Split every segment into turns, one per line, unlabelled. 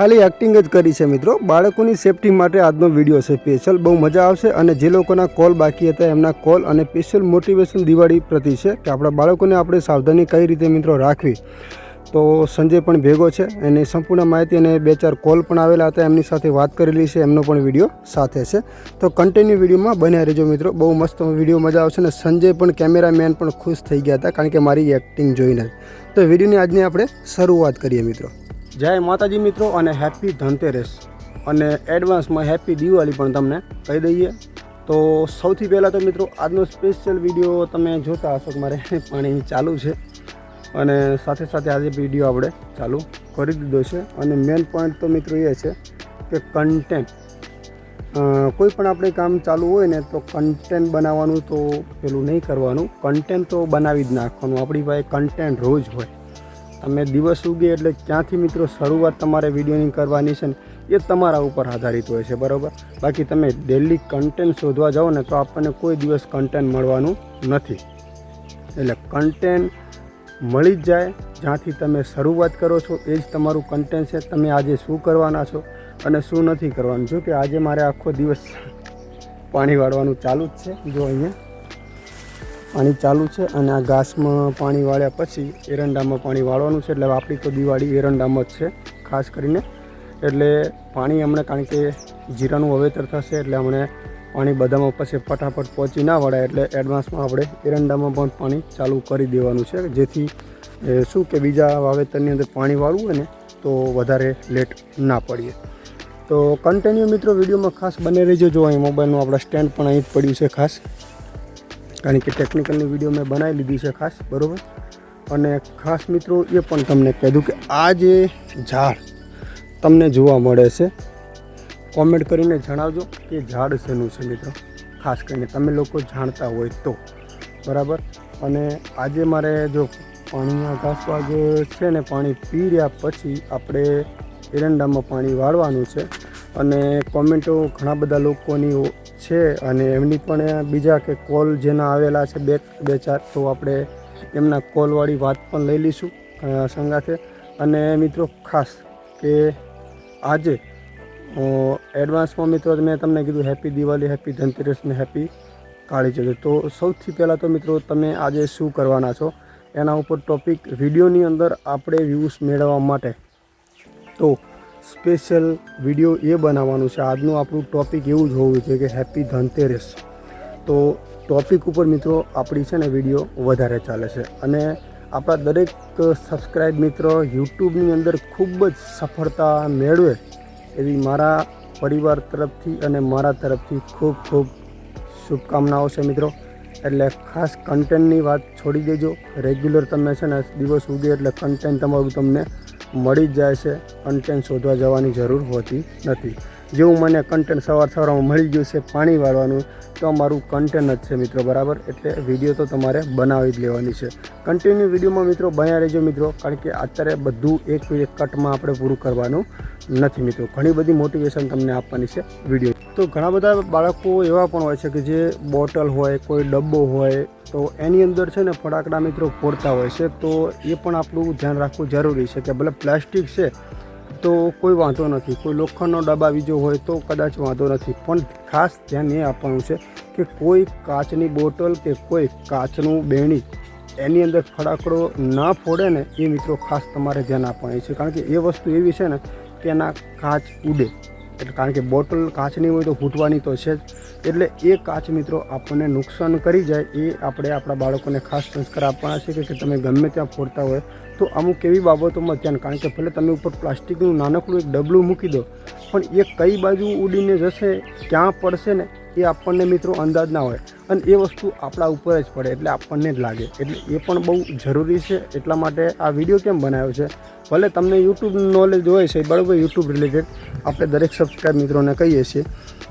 ખાલી એક્ટિંગ જ કરી છે મિત્રો. બાળકોની સેફટી માટે આજનો વીડિયો છે. સ્પેશિયલ બહુ મજા આવશે અને જે લોકોના કોલ બાકી હતા એમના કોલ અને સ્પેશિયલ મોટિવેશન દિવાળી પ્રતિ છે કે આપણા બાળકોને આપણે સાવધાની કઈ રીતે મિત્રો રાખવી. તો સંજય પણ ભેગો છે એની સંપૂર્ણ માહિતી અને બે ચાર કોલ પણ આવેલા હતા એમની સાથે વાત કરેલી છે, એમનો પણ વીડિયો સાથે છે. તો કન્ટિન્યુ વિડીયોમાં બન્યા રહેજો મિત્રો. બહુ મસ્ત વીડિયો મજા આવશે અને સંજય પણ કેમેરામેન પણ ખુશ થઈ ગયા હતા કારણ કે મારી એક્ટિંગ જોઈને. તો વિડીયોની આજની આપણે શરૂઆત કરીએ મિત્રો. જય માતાજી મિત્રો અને હેપી ધનતેરસ. અને એડવાન્સમાં હેપી દિવાળી પણ તમને કહી દઈએ. તો સૌથી પહેલાં તો મિત્રો, આજનો સ્પેશિયલ વીડિયો તમે જોતા હશો મારે પાણી ચાલુ છે. અને સાથે સાથે આજે વીડિયો આપણે ચાલુ કરી દીધો છે. અને મેઇન પોઈન્ટ તો મિત્રો એ છે કે કન્ટેન્ટ કોઈ પણ આપણે કામ ચાલુ હોય ને તો કન્ટેન્ટ બનાવવાનું તો પેલું નહીં કરવાનું. કન્ટેન્ટ તો બનાવી જ નાખવાનું. આપણી પાસે કન્ટેન્ટ રોજ હોય. તમે દિવસ ઉગે એટલે ક્યાંથી મિત્રો શરૂઆત તમારે વિડીયોની કરવાની છે ને એ તમારા ઉપર આધારિત હોય છે, બરાબર? બાકી તમે ડેલી કન્ટેન્ટ શોધવા જાઓ ને તો આપણને કોઈ દિવસ કન્ટેન્ટ મળવાનું નથી. એટલે કન્ટેન્ટ મળી જ જાય, જ્યાંથી તમે શરૂઆત કરો છો, એ જ તમારું કન્ટેન્ટ છે. તમે આજે શું કરવાના છો અને શું નથી કરવાનું? જો કે આજે મારે આખો દિવસ પાણી વાળવાનું ચાલુ જ છે, જો અહીંયા પાણી ચાલુ છે અને આ ઘાસમાં પાણી વાળ્યા પછી એરંડામાં પાણી વાળવાનું છે. એટલે આપણી તો દિવાળી એરંડામાં જ છે, ખાસ કરીને. એટલે પાણી હમણાં કારણ કે જીરાનું વાવેતર થશે એટલે હમણે પાણી બધામાં પછી ફટાફટ પહોંચી ના વળાય. એટલે એડવાન્સમાં આપણે એરંડામાં પણ પાણી ચાલુ કરી દેવાનું છે. જેથી શું કે બીજા વાવેતરની અંદર પાણી વાળવું હોય ને, તો વધારે લેટ ના પડીએ. તો કન્ટિન્યુ મિત્રો વિડીયોમાં ખાસ બને રહેજો. જો અહીં મોબાઈલનું આપણા સ્ટેન્ડ પણ અહીં જ પડ્યું છે ખાસ. કારણ કે ટેકનિકલની વીડિયો મેં બનાવી લીધી છે ખાસ, બરાબર? અને ખાસ મિત્રો એ પણ તમને કીધું કે આ જે ઝાડ તમને જોવા મળે છે કોમેન્ટ કરીને જણાવજો કે ઝાડ શેનું છે મિત્રો? ખાસ કરીને તમે લોકો જાણતા હોય તો, બરાબર? અને આજે મારે જો પાણીના ઘાસવાગ છે ને પાણી પી રહ્યા પછી આપણે એરંડામાં પાણી વાળવાનું છે. અને કોમેન્ટો ઘણા બધા લોકોની છે અને એમની પણ બીજા કે કોલ જેના આવેલા છે બે બે ચાર, તો આપણે એમના કોલવાળી વાત પણ લઈ લઈશું સંગાથે. અને મિત્રો, ખાસ કે આજે એડવાન્સમાં મિત્રો મેં તમને કીધું, હેપી દિવાળી, હેપી ધનતેરસ ને હેપી કાળી ચૌદશ તો સૌથી પહેલાં તો મિત્રો, તમે આજે શું કરવાના છો? એના ઉપર ટોપિક, વિડીયોની અંદર આપણે વ્યૂઝ મેળવવા માટે. તો સ્પેશિયલ વીડિયો એ બનાવવાનું છે. આજનું આપણું ટોપિક એવું જ હોવું જોઈએ કે હેપી ધનતેરસ. તો ટોપિક ઉપર મિત્રો આપણી છે ને વીડિયો વધારે ચાલે છે. અને આપણા દરેક સબસ્ક્રાઈબ મિત્રો યુટ્યુબની અંદર ખૂબ જ સફળતા મેળવે એવી મારા પરિવાર તરફથી અને મારા તરફથી ખૂબ ખૂબ શુભકામનાઓ છે મિત્રો. એટલે ખાસ કન્ટેન્ટની વાત છોડી દેજો. રેગ્યુલર તમે છે ને દિવસ ઉગે એટલે કન્ટેન્ટ તમારું તમને મળી જ જાય છે. કન્ટેન્ટ શોધવા જવાની જરૂર હોતી નથી. જેવું મને કન્ટેન્ટ સવાર સવારમાં મળી ગયું છે પાણી વાળવાનું, તો અમારું કન્ટેન્ટ જ છે મિત્રો, બરાબર? એટલે વીડિયો તો તમારે બનાવી જ લેવાની છે. કન્ટિન્યુ વિડીયોમાં મિત્રો બન્યા રહેજો મિત્રો, કારણ કે અત્યારે બધું એક એક કટમાં આપણે પૂરું કરવાનું નથી મિત્રો. ઘણી બધી મોટિવેશન તમને આપવાની છે વીડિયો તો ઘણા બધા બાળકો એવા પણ હોય છે કે જે બોટલ હોય, કોઈ ડબ્બો હોય, તો એની અંદર છે ને ફટાકડા મિત્રો ફોડતા હોય છે. તો એ પણ આપણું ધ્યાન રાખવું જરૂરી છે કે ભલે પ્લાસ્ટિક છે, તો કોઈ વાંધો નથી. કોઈ લોખંડનો ડબ્બા બીજો હોય તો કદાચ વાંધો નથી. પણ ખાસ ધ્યાન એ આપવાનું છે કે કોઈ કાચની બોટલ કે કોઈ કાચનું બેણી એની અંદર ફટાકડો ના ફોડે ને એ મિત્રો ખાસ તમારે ધ્યાન આપવાની છે. કારણ કે એ વસ્તુ એવી છે ને કે એના કાચ ઉડે. એટલે કારણ કે બોટલ કાચની હોય તો ફૂટવાની તો છે જ. એટલે એ કાચ મિત્રો આપણને નુકસાન કરી જાય એ આપણે આપણા બાળકોને ખાસ સંસ્કાર આપવાના છે કે તમે ગમે ત્યાં ફોડતા હોય તો અમુક એવી બાબતોમાં ધ્યાન. કારણ કે ભલે તમે ઉપર પ્લાસ્ટિકનું નાનકડું એક ડબલું મૂકી દો, પણ એ કઈ બાજુ ઉડીને જશે, ક્યાં પડશે ને એ આપણને મિત્રો અંદાજ ના હોય. અને એ વસ્તુ આપણા ઉપર જ પડે એટલે આપણને જ લાગે. એટલે એ પણ બહુ જરૂરી છે. એટલા માટે આ વીડિયો કેમ બનાવ્યો છે? ભલે તમને યુટ્યુબ નોલેજ હોય છે, બરાબર યુટ્યુબ રિલેટેડ આપણે દરેક સબસ્ક્રાઈબ મિત્રોને કહીએ છીએ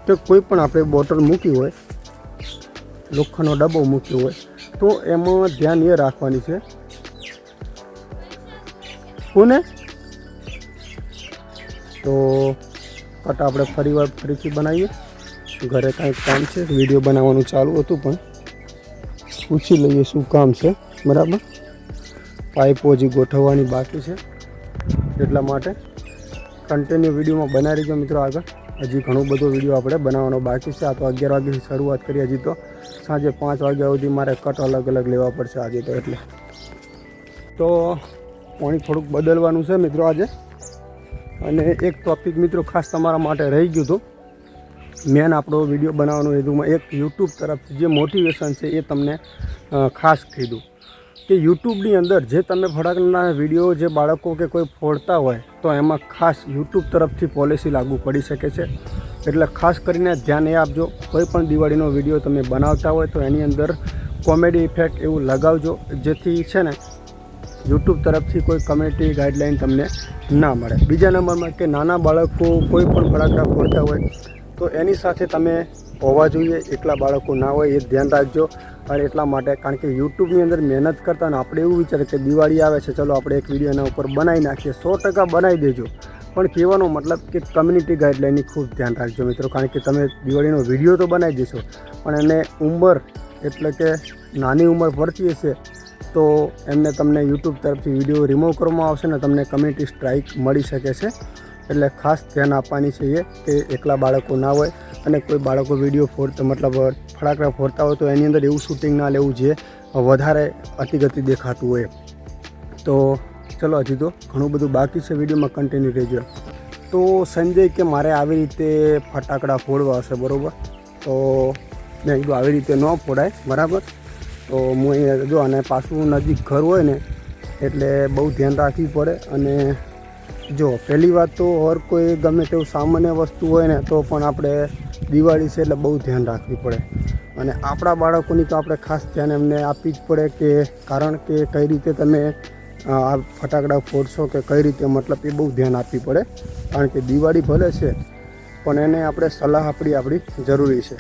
કે કોઈ પણ આપણે બોટલ મૂકી હોય, લોખંડનો ડબ્બો મૂક્યો હોય, તો એમાં ધ્યાન એ રાખવાની છે. કોને? તો કટ આપણે ફરીવાર ફરીથી બનાવીએ. ઘરે કાંઈક કામ છે, વીડિયો બનાવવાનું ચાલુ હતું પણ. પૂછી લઈએ શું કામ છે, બરાબર? પાઇપો હજી ગોઠવવાની બાકી છે, એટલા માટે. કન્ટિન્યુ વિડીયોમાં બનાવી રહીજો મિત્રો આગળ. હજી ઘણું બધું વીડિયો આપણે બનાવવાનો બાકી છે. આ તો અગિયાર વાગ્યાથી શરૂઆત કરી હજી તો. સાંજે પાંચ વાગ્યા સુધી મારે કટ અલગ અલગ લેવા પડશે આજે તો એટલે. તો પાણી થોડુંક બદલવાનું છે મિત્રો આજે. અને એક ટોપિક મિત્રો ખાસ તમારા માટે રહી ગયું હતું. મેન આપણો વીડિયો બનાવવાનો હેતુમાં એક યુટ્યુબ તરફથી જે મોટિવેશન છે એ તમને ખાસ કીધું. કે યુટ્યુબની અંદર જે તમે ફટાકડાના વીડિયો જે બાળકો કે કોઈ ફોડતા હોય, તો એમાં ખાસ યુટ્યુબ તરફથી પોલિસી લાગુ પડી શકે છે. એટલે ખાસ કરીને ધ્યાન એ આપજો, કોઈ પણ દિવાળીનો વીડિયો તમે બનાવતા હોય તો એની અંદર કોમેડી ઇફેક્ટ એવું લગાવજો, જેથી છે ને યુટ્યુબ તરફથી કોઈ કમ્યુનિટી ગાઈડલાઇન તમને ના મળે. બીજા નંબરમાં કે નાના બાળકો કોઈ પણ ફટાકડા ફોડતા હોય તો એની સાથે તમે હોવા જોઈએ, એકલા બાળકો ના હોય એ ધ્યાન રાખજો. અને એટલા માટે કારણ કે યુટ્યુબની અંદર મહેનત કરતા અને આપણે એવું વિચારે કે દિવાળી આવે છે, ચલો આપણે એક વીડિયો એના ઉપર બનાવી નાખીએ, સો ટકા બનાવી દેજો. પણ કહેવાનો મતલબ કે કમ્યુનિટી ગાઈડલાઇનની ખૂબ ધ્યાન રાખજો મિત્રો, કારણ કે તમે દિવાળીનો વીડિયો તો બનાવી દેશો. પણ એને ઉંમર એટલે કે નાની ઉંમર પડતી હશે, તો એમને તમને યુટ્યુબ તરફથી વીડિયો રિમૂવ કરવામાં આવશે ને તમને કમ્યુનિટી સ્ટ્રાઇક મળી શકે છે. એટલે ખાસ ધ્યાન આપવાની છે એ કે એકલા બાળકો ના હોય અને કોઈ બાળકો વીડિયો ફોડતા મતલબ ફટાકડા ફોડતા હોય તો એની અંદર એવું શૂટિંગ ના લેવું જે વધારે અતિગતિ દેખાતું હોય. તો ચલો હજી તો ઘણું બધું બાકી છે વિડીયોમાં કન્ટિન્યુ રહેજો તો સંજય કે મારે આવી રીતે ફટાકડા ફોડવા હશે, બરાબર? તો મેં કીધું આવી રીતે ન ફોડાય, બરાબર? તો હું અહીંયા જો અને પાછું નજીક ઘર હોય ને, એટલે બહુ ધ્યાન રાખવી પડે અને જો, પહેલી વાત તો હર કોઈ ગમે તેવું સામાન્ય વસ્તુ હોય ને, તો પણ આપણે દિવાળી છે એટલે બહુ ધ્યાન રાખવી પડે. અને આપણા બાળકોની તો આપણે ખાસ ધ્યાન એમને આપવી જ પડે કે, કારણ કે કઈ રીતે તમે આ ફટાકડા ફોડશો કે કઈ રીતે, મતલબ એ બહુ ધ્યાન આપવી પડે. કારણ કે દિવાળી ભલે છે, પણ એને આપણે સલાહ આપણી આપણી જરૂરી છે.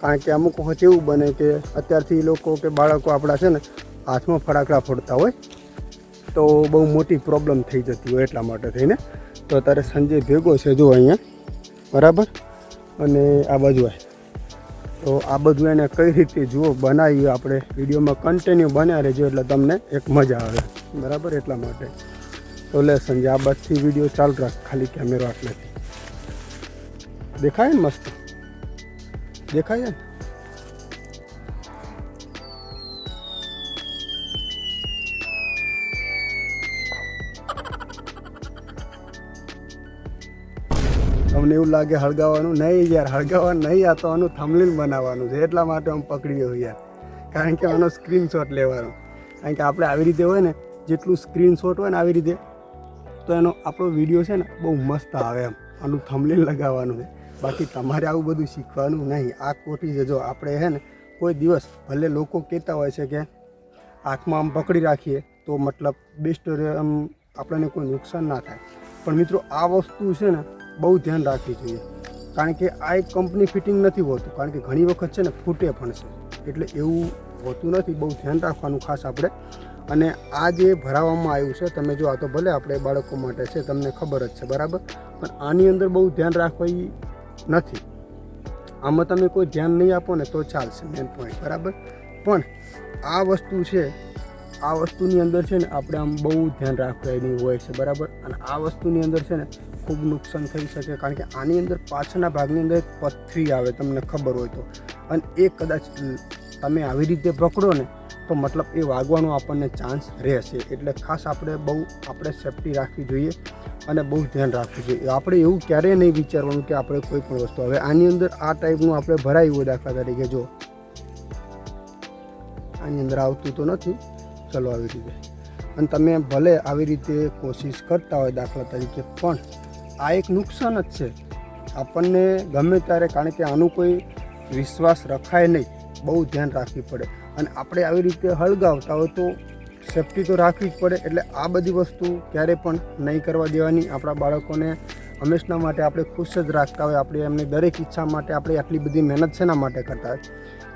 કારણ કે અમુક વખત એવું બને કે, અત્યારથી લોકો કે બાળકો આપણા છે ને, હાથમાં ફટાકડા ફોડતા હોય તો બહુ મોટી પ્રોબ્લેમ થઈ જતી હોય એટલા માટે થઈને. તો અત્યારે સંજય ભેગો છે જો અહીંયા. બરાબર? અને આ બાજુ તો આ બધું એને કઈ રીતે જુઓ બનાવી આપણે? વિડીયોમાં કન્ટિન્યુ બન્યા રહેજો એટલે તમને એક મજા આવે. બરાબર? એટલા માટે. તો લે સંજય, આ બાજુથી વીડિયો ચાલુ રાખ. ખાલી કેમેરો આટલેથી દેખાય ને મસ્ત? દેખાય ને? તમને એવું લાગે હળગાવવાનું નહીં યાર, હળગાવવાનું નહીં, આ તો આનું થમલીન બનાવવાનું છે. એટલા માટે આમ પકડી યાર. કારણ કે આનો સ્ક્રીનશોટ લેવાનો. કારણ કે આપણે આવી રીતે હોય ને, જેટલું સ્ક્રીનશોટ હોય ને આવી રીતે, તો એનો આપણો વીડિયો છે ને, બહુ મસ્ત આવે એમ. આનું થમલીન લગાવવાનું છે. બાકી તમારે આવું બધું શીખવાનું નહીં. આ કોટી છે. જો આપણે છે ને, કોઈ દિવસ ભલે લોકો કહેતા હોય છે કે આંખમાં આમ પકડી રાખીએ, તો મતલબ બેસ્ટ આમ આપણને કોઈ નુકસાન ના થાય. પણ મિત્રો, આ વસ્તુ છે ને બહુ ધ્યાન રાખવી જોઈએ. કારણ કે આ એક કંપની ફિટિંગ નથી હોતું. કારણ કે ઘણી વખત છે ને ફૂટે પણ છે. એટલે એવું હોતું નથી. બહુ ધ્યાન રાખવાનું ખાસ આપણે. અને આ જે ભરાવવામાં આવ્યું છે, તમે જો આ તો ભલે આપણે બાળકો માટે છે, તમને ખબર જ છે, બરાબર? પણ આની અંદર બહુ ધ્યાન રાખવા નથી. આમાં તમે કોઈ ધ્યાન નહીં આપો ને તો ચાલશે મેન પોઈન્ટ બરાબર? પણ આ વસ્તુ છે, આ વસ્તુની અંદર છે ને આપણે આમ બહુ ધ્યાન રાખવાની હોય છે, બરાબર? અને આ વસ્તુની અંદર છે ને ખૂબ નુકસાન થઈ શકે કારણ કે આની અંદર પાછળના ભાગની અંદર એક પથરી આવે, તમને ખબર હોય તો. અને એ કદાચ તમે આવી રીતે પકડો ને, તો મતલબ એ વાગવાનો આપણને ચાન્સ રહેશે. એટલે ખાસ આપણે બહુ આપણે સેફટી રાખવી જોઈએ અને બહુ ધ્યાન રાખવું જોઈએ. આપણે એવું ક્યારેય નહીં વિચારવાનું કે આપણે કોઈ પણ વસ્તુ. હવે આની અંદર આ ટાઈપનું આપણે ભરાયું હોય દાખલા તરીકે, જો. આની અંદર આવતું તો નથી. ચલો આવી રીતે. અને તમે ભલે આવી રીતે કોશિશ કરતા હોય દાખલા તરીકે, પણ આ એક નુકસાન જ છે. આપણને ગમે ત્યારે, કારણ કે આનું કોઈ વિશ્વાસ રખાય નહીં, બહુ ધ્યાન રાખવી પડે. અને આપણે આવી રીતે હળગાવતા હોય તો સેફટી તો રાખવી જ પડે, એટલે આ બધી વસ્તુ ક્યારે પણ નહીં કરવા દેવાની. આપણા બાળકોને હંમેશના માટે આપણે ખુશ જ રાખતા હોય, આપણે એમની દરેક ઈચ્છા માટે આપણે આટલી બધી મહેનત શેના માટે કરતા હોય?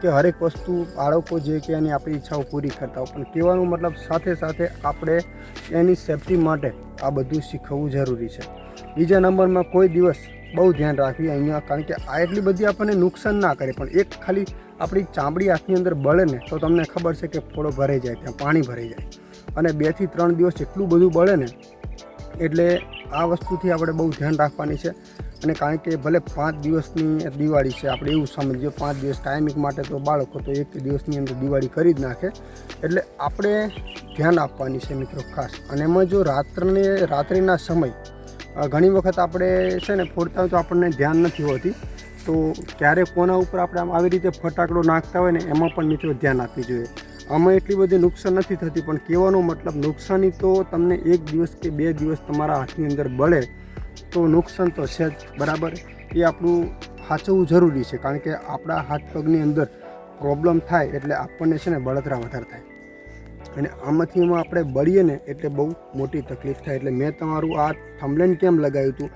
કે હરેક વસ્તુ બાળકો જે કે એની આપણી ઈચ્છાઓ પૂરી કરતા હોય. પણ કહેવાનો મતલબ સાથે સાથે આપણે એની સેફટી માટે આ બધું શીખવવું જરૂરી છે. બીજા નંબરમાં કોઈ દિવસ બહુ ધ્યાન રાખવી અહીંયા, કારણ કે આ એટલી બધી આપણને નુકસાન ના કરે. પણ એક ખાલી આપણી ચામડી આંખની અંદર બળે ને, તો તમને ખબર છે કે ફોડો ભરાઈ જાય, ત્યાં પાણી ભરાઈ જાય. અને બેથી ત્રણ દિવસ એટલું બધું બળે ને, એટલે આ વસ્તુથી આપણે બહુ ધ્યાન રાખવાની છે. અને કારણ કે ભલે પાંચ દિવસની દિવાળી છે, આપણે એવું સમજીએ, પાંચ દિવસ ટાઈમિંગ માટે તો બાળકો તો એક દિવસની અંદર દિવાળી કરી જ નાખે. એટલે આપણે ધ્યાન આપવાની છે મિત્રો ખાસ. અને એમાં જો રાત્રને, રાત્રિના સમય ઘણી વખત આપણે છે ને ફોડતા હોય તો આપણને ધ્યાન નથી હોતી. તો ક્યારે કોના ઉપર આપણે આમ આવી રીતે ફટાકડો નાખતા હોય ને એમાં પણ મિત્રો ધ્યાન આપવી જોઈએ. આમાં એટલી બધી નુકસાન નથી થતી, પણ કહેવાનો મતલબ નુકસાની તો તમને એક દિવસ કે બે દિવસ તમારા હાથની અંદર બળે, તો નુકસાન તો છે જ, બરાબર? એ આપણું સાચવવું જરૂરી છે, કારણ કે આપણા હાથ પગની અંદર પ્રોબ્લેમ થાય એટલે આપણને છે ને બળતરા વધારે થાય. અને આમાંથી એમાં આપણે બળીએ ને એટલે બહુ મોટી તકલીફ થાય. એટલે મેં તમારું આ થંબલેન કેમ લગાવ્યું હતું?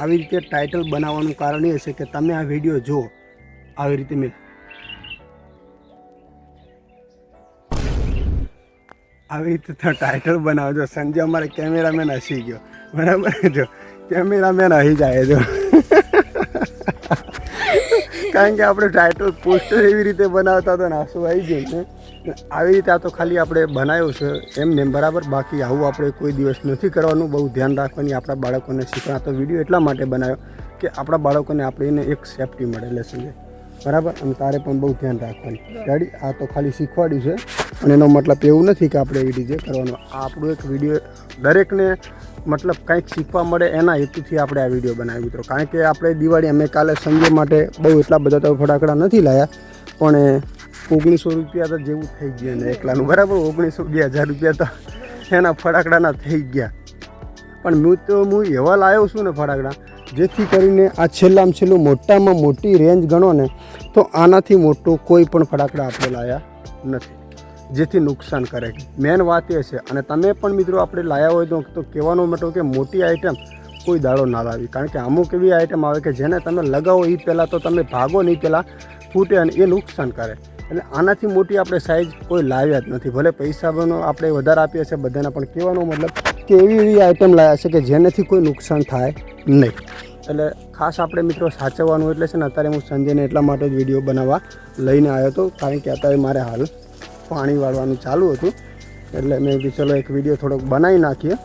આવી રીતે ટાઇટલ બનાવવાનું કારણ એ છે કે તમે આ વીડિયો જુઓ. આવી રીતે મેં આવી રીતે ટાઇટલ બનાવજો સંજય અમારે કેમેરામેન હસી ગયો. બરાબર? જો કેમેરામેન હસી જાય જો. કારણ કે આપણે ટાઇટલ પોસ્ટર એવી રીતે બનાવતા હતા ને આંસુ આવી ગયું આવી રીતે આ તો ખાલી આપણે બનાવ્યું છે એમને એમ બરાબર. બાકી આવું આપણે કોઈ દિવસ નથી કરવાનું. બહુ ધ્યાન રાખવાની આપણા બાળકોને શીખવા તો વીડિયો એટલા માટે બનાવ્યો કે આપણા બાળકોને આપણે એક સેફટી મળે સમજે. બરાબર? અને તારે પણ બહુ ધ્યાન રાખવાનું. ગાડી આ તો ખાલી શીખવાડ્યું છે. અને એનો મતલબ એવું નથી કે આપણે એવી રીતે કરવાનું. આ આપણું એક વીડિયો દરેકને મતલબ કંઈક શીખવા મળે એના હેતુથી આપણે આ વીડિયો બનાવ્યો મિત્રો. કારણ કે આપણે દિવાળી, અમે કાલે સંજય માટે બહુ એટલા બધા તો ફટાકડા નથી લાયા. પણ ઓગણીસો રૂપિયા તો જેવું થઈ ગયું ને એકલાનું. બરાબર, ઓગણીસો બે હજાર રૂપિયા તો એના ફટાકડાના થઈ ગયા. પણ હું તો, હું એવા લાવ્યો છું ને ફટાકડા, જેથી કરીને આ છેલ્લામાં છેલ્લું મોટામાં મોટી રેન્જ ગણો ને, તો આનાથી મોટું કોઈ પણ ફટાકડા આપણે લાવ્યા નથી. જેથી નુકસાન કરે. મેન વાત એ છે, અને તમે પણ મિત્રો આપણે લાવ્યા હોય તો કહેવાનો મતલબ કે મોટી આઈટમ કોઈ દાડો ના લાવી. કારણ કે અમુક એવી આઈટમ આવે કે જેને તમે લગાવો એ પહેલાં તો તમે ભાગો નહીં, પહેલાં ફૂટે અને એ નુકસાન કરે. એટલે આનાથી મોટી આપણે સાઇઝ કોઈ લાવ્યા જ નથી. ભલે પૈસાનો આપણે વધારે આપીએ છીએ બધાને, પણ કહેવાનો મતલબ કે એવી એવી આઇટમ લાવ્યા છે કે જેનાથી કોઈ નુકસાન થાય નહીં. એટલે ખાસ આપણે મિત્રો સાચવવાનું એટલે છે ને, અત્યારે હું સંજયને એટલા માટે જ વીડિયો બનાવવા લઈને આવ્યો હતો, કારણ કે અત્યારે મારે હાલ પાણી વાળવાનું ચાલુ હતું. એટલે મેં કીધું, ચલો એક વીડિયો થોડોક બનાવી નાખીએ.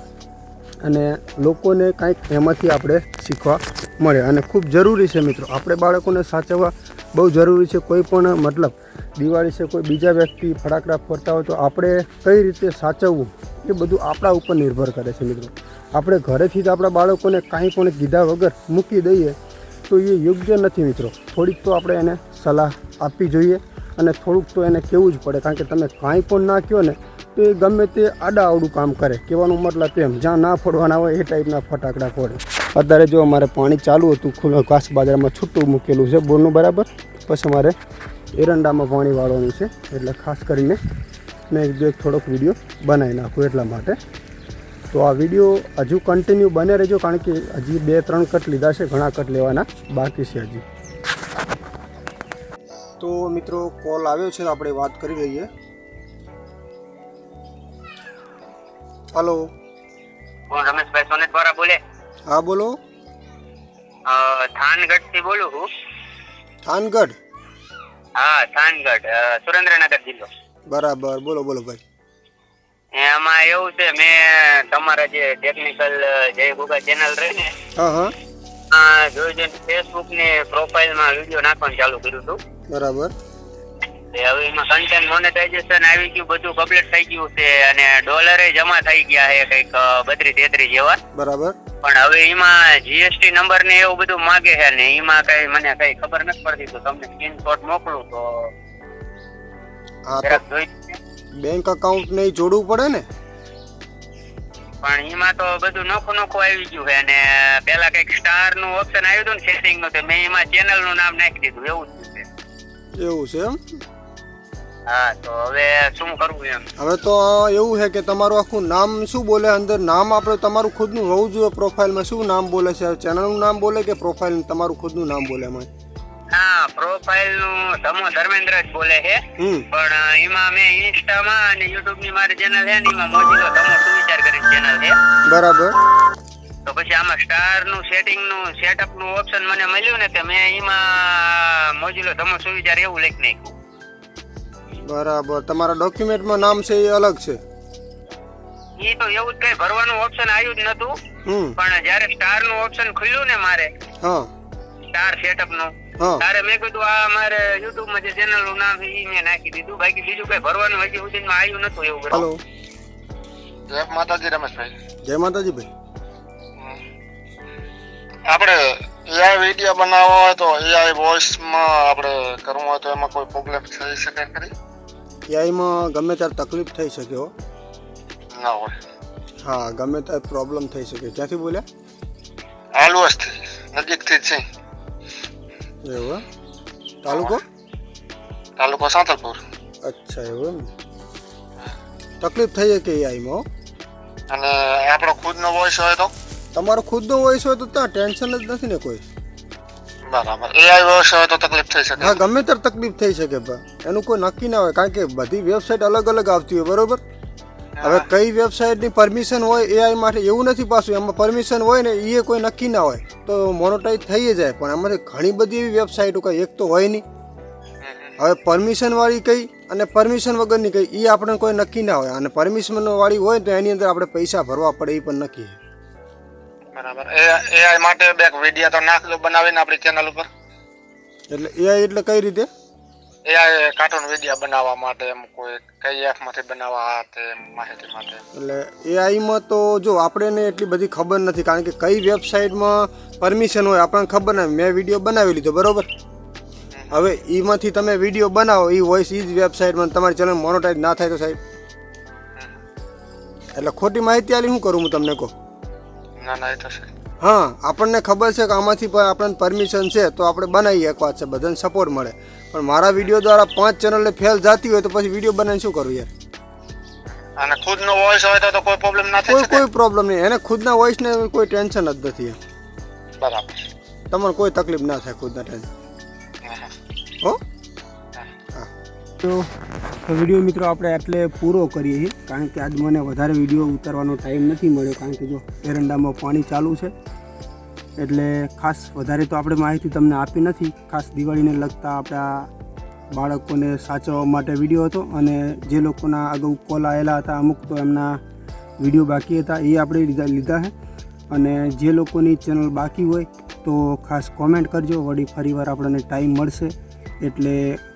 અને લોકોને કાંઈક એમાંથી આપણે શીખવા મળે. અને ખૂબ જરૂરી છે મિત્રો, આપણે બાળકોને સાચવવા બહુ જરૂરી છે કોઈ પણ, મતલબ દિવાળી છે, કોઈ બીજા વ્યક્તિ ફટાકડા ફોડતા હોય તો આપણે કઈ રીતે સાચવવું એ બધું આપણા ઉપર નિર્ભર કરે છે મિત્રો. આપણે ઘરેથી જ આપણા બાળકોને કાંઈ પણ કીધા વગર મૂકી દઈએ તો એ યોગ્ય નથી મિત્રો. થોડીક તો આપણે એને સલાહ આપવી જોઈએ. અને થોડુંક તો એને કહેવું જ પડે, કારણ કે તમે કાંઈ પણ ના કહો ને, તો એ ગમે તે આડા આવડું કામ કરે. કહેવાનું મતલબ એમ, જ્યાં ના ફોડવાના હોય એ ટાઈપના ફટાકડા ફોડે. અત્યારે જો અમારે પાણી ચાલુ હતું, ખુલ્લો ઘાસ બાજરામાં છૂટું મૂકેલું છે બોરનું બરાબર? પછી અમારે એરંડામાં પાણી વાળવાનું છે, એટલે ખાસ કરીને મેં જો એક થોડોક વીડિયો બનાવી નાખું એટલા માટે. તો આ વીડિયો હજુ કન્ટિન્યુ બને રહેજો, કારણ કે હજી બે ત્રણ કટ લીધા છે, ઘણા કટ લેવાના બાકી છે હજી. તો મિત્રો કોલ આવ્યો છે આપણે વાત કરી લઈએ. હલો
હું રમેશભાઈ સોનેટ દ્વારા બોલે?
હા બોલો.
અ, થાનગઢથી બોલું છું
થાનગઢ?
હા થાનગઢ અ, સુરેન્દ્રનગર જિલ્લો.
બરાબર બોલો બોલો ભાઈ.
એમાં એવું છે મેં તમારા જે ટેકનિકલ જય ગુગા ચેનલ રહી ને
હા હા.
જોઈ ફેસબુકની પ્રોફાઇલમાં વીડિયો નાખવાનું ચાલુ કર્યું હતું.
બરાબર.
હવે એમાં કન્ટેન્ટ મોનેટાઇઝેશન આવી ગયું બધું કમ્પ્લીટ થઈ ગયું છે અને ડોલરે જમા થઈ ગયા છે કંઈક બત્રીસ તેત્રીસ જેવા.
બરાબર.
પણ હવે એમાં જીએસટી નંબર ને એવું બધું માગે છે ને એમાં કઈ મને કઈ ખબર નથી પડતી તો તમને સ્ક્રીનશોટ મોકલું તો
હા બેંક અકાઉન્ટ ને જોડવું પડે ને?
પણ એમાં તો બધું નોખું નોખું આવી ગયું છે અને પેલા કંઈક સ્ટારનું ઓપ્શન આવ્યું હતું ને સેટિંગનું તો મેં એમાં ચેનલનું નામ નાખી દીધું એવું જ છે.
એવું છે એમ?
હા તો હવે શું કરવું એમ?
હવે તો એવું છે કે તમારું આખું નામ શું બોલે અંદર નામ આપણે તમારું ખુદનું હોવું જોઈએ પ્રોફાઇલમાં શું નામ બોલે છે? ચેનલનું નામ બોલે કે પ્રોફાઇલ તમારું ખુદનું નામ બોલે એમાં?
હા પ્રોફાઇલનું ધમો ધર્મેન્દ્ર જ બોલે છે. પણ એમાં મેં ઇન્સ્ટામાં અને યુટ્યુબની મારી ચેનલ છે ને એમાં મોજીલો સમૂહ સુવિચાર કરીને ચેનલ છે.
બરાબર.
તો પછી આમાં સ્ટારનું સેટિંગનું સેટઅપનું ઓપ્શન મને મળ્યું ને કે મેં એમાં મોજીલો ધમો સુવિચાર એવું લખી નાખ્યું.
બરાબર. તમારા ડોક્યુમેન્ટમાં નામ છે એ અલગ છે?
એ તો એવું જ કઈ ભરવાનું ઓપ્શન આવ્યું જ નતું. પણ જયારે સ્ટારનું ઓપ્શન ખુલ્યું ને મારે
હા.
સ્ટાર
સેટઅપનું
તારે મેં કીધું આ અમારે યુટ્યુબમાં જે ચેનલનું નામ છે ઈ મેં નાખી દીધું. બાકી બીજું કઈ ભરવાનું હજી સુધી આવ્યું નતું એવું
હેલો
જય માતાજી રમેશભાઈ.
જય માતાજી ભાઈ.
આપણે એઆઈ વીડિયો બનાવવો હોય તો એઆઈ વોઇસમાં આપણે કરવું હોય તો એમાં કોઈ પ્રોબ્લેમ થઈ શકે ખરી?
એઆઈમાં ગમે ત્યારે તકલીફ થઈ શકે હો.
ના હોય.
હા ગમે ત્યારે પ્રોબ્લેમ થઈ શકે. ક્યાંથી બોલ્યા?
આલવસથી નજીકથી જ છે.
એવું એમ? તાલુકો?
તાલુકો સાંતલપુર.
અચ્છા એવું એમ. તકલીફ થઈ શકે એઆઈમાં હો.
અને આપણો ખુદનો વોઇસ હોય તો?
તમારો ખુદનો વોઇસ હોય તો ત્યાં ટેન્શન જ નથી ને કોઈ?
બરાબર. એઆઈ વોઇસ હોય તો તકલીફ થઈ શકે.
હા ગમે ત્યારે તકલીફ થઈ શકે એનું કોઈ નક્કી ના હોય કારણ કે બધી વેબસાઇટ અલગ અલગ આવતી હોય બરોબર? હવે કઈ વેબસાઇટની પરમિશન હોય એઆઈ માટે એવું નથી પાછું. એમાં પરમિશન હોય ને એ કોઈ નક્કી ના હોય. તો મોનોટાઈઝ થઈ જ જાય. પણ આમાંથી ઘણી બધી એવી વેબસાઇટો કઈ એક તો હોય નહીં. હવે પરમિશન વાળી કઈ અને પરમિશન વગરની કઈ એ આપણે કોઈ નક્કી ના હોય. અને પરમિશન વાળી હોય તો એની અંદર આપણે પૈસા ભરવા પડે એ પણ નક્કી
બરાબર. એઆઈ માટે બે વીડિયો તો નાખજો બનાવીને આપણી ચેનલ ઉપર.
એટલે એઆઈ એટલે કઈ રીતે?
કાર્ટૂન વીડિયો બનાવવા માટે એમ કોઈ કઈ એપમાંથી બનાવવા તે માહિતી માટે.
એટલે એઆઈમાં તો જો આપણને એટલી બધી ખબર નથી કારણ કે કઈ વેબસાઇટમાં પરમિશન હોય આપણને ખબર નથી. મેં વીડિયો બનાવી લીધો બરોબર? હવે એમાંથી તમે વીડિયો બનાવો એ વોઇસ એ જ વેબસાઇટમાં તમારી ચેનલ મોનોટાઈઝ ના થાય તો સાહેબ. એટલે ખોટી માહિતી આલી શું કરું હું તમને કહું?
ના ના એ તો છે.
હા આપણને ખબર છે કે આમાંથી પણ આપણને પરમિશન છે તો આપણે બનાવીએ એક વાત છે બધાને સપોર્ટ મળે. પણ મારા વીડિયો દ્વારા પાંચ ચેનલને ફેલ જતી હોય તો પછી વીડિયો બનાવીને શું કરું યાર?
અને ખુદનો વોઇસ હોય તો તો કોઈ પ્રોબ્લેમ ના
કોઈ કોઈ પ્રોબ્લેમ નહીં. એને ખુદના વોઇસને કોઈ ટેન્શન જ નથી
બરાબર.
તમને કોઈ તકલીફ ના થાય ખુદના ટેન્શન
હો
તો વીડિયો મિત્રો આપણે એટલે પૂરો કરીએ છીએ. કારણ કે આજ મને વધારે વીડિયો ઉતારવાનો ટાઈમ નથી મળ્યો. કારણ કે જો એરંડામાં પાણી ચાલુ છે એટલે ખાસ વધારે તો આપણે માહિતી તમને આપી નથી. ખાસ દિવાળીને લગતા આપણા બાળકોને સાચવવા માટે વીડિયો હતો અને જે લોકોના અગાઉ કોલ આવેલા હતા અમુક તો એમના વીડિયો બાકી હતા, એ આપણે લીધા લીધા છે. અને જે લોકોની ચેનલ બાકી હોય તો ખાસ કોમેન્ટ કરજો. વળી ફરીવાર આપણને ટાઈમ મળશે એટલે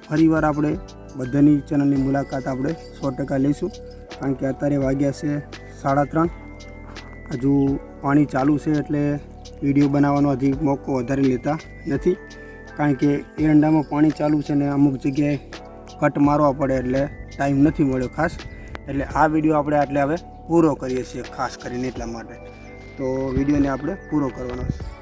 ફરીવાર આપણે બધાની ચેનલની મુલાકાત આપણે સો ટકા લઈશું. કારણ કે અત્યારે વાગ્યા છે સાડા ત્રણ. હજુ પાણી ચાલુ છે એટલે વીડિયો બનાવવાનો હજી મોકો વધારે લેતા નથી. કારણ કે એરંડામાં પાણી ચાલુ છે ને અમુક જગ્યાએ કટ મારવા પડે એટલે ટાઈમ નથી મળ્યો ખાસ. એટલે આ વીડિયો આપણે આટલે હવે પૂરો કરીએ છીએ, ખાસ કરીને એટલા માટે. તો વિડીયોને આપણે પૂરો કરવાનો છે.